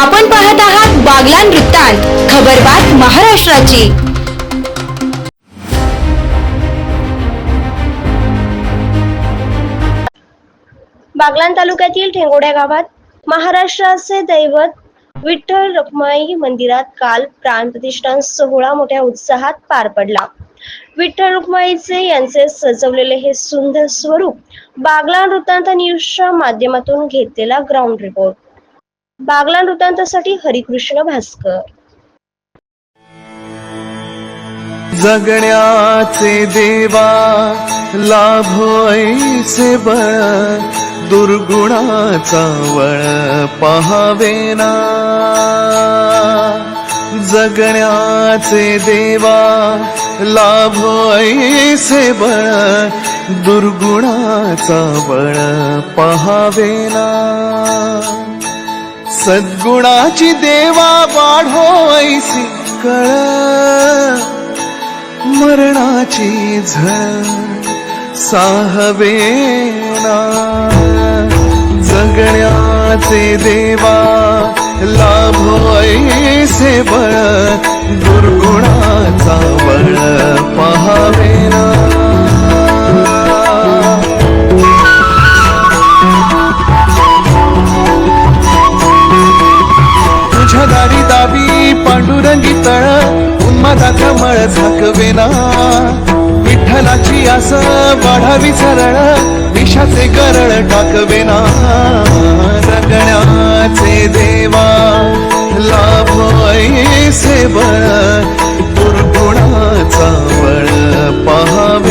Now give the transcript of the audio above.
आपण पाहत आहात बागलान वृत्तांत खबरबात महाराष्ट्राची. बागलाण तालुक्यातील ठेंगोड्या गावात महाराष्ट्राचे दैवत विठ्ठल रखमाई मंदिरात काल प्राणप्रतिष्ठान सोहळा मोठ्या उत्साहात पार पडला. विठ्ठल रुक्माईचे यांचे सजवलेले हे सुंदर स्वरूप बागलाण वृत्तांत न्यूजच्या माध्यमातून घेतलेला ग्राउंड रिपोर्ट बागला वृत्तांतासाठी हरिकृष्ण भास्कर. जगण्याचे देवा लाभ ऐसे बळ दुर्गुणाचा वळ पहावेना जगण्याचे देवा लाभ ऐसे बळ दुर्गुणाचा बळ पहावेना सद्गुणाची देवा वाढो ऐसी कळ. मरणाची झळ साहवेणा जगण्याचे देवा लाभो ऐसे बळ. दुर्गुणाचा पांडुरंगी तळ उन्मादाचा मळ झाकवेना विठ्ठलाची आस वाढावी सरळ विषाचे गरळ टाकवेना रगण्याचे देवा लाभ सेवळ दुर्गुणाचा वळ पहावे.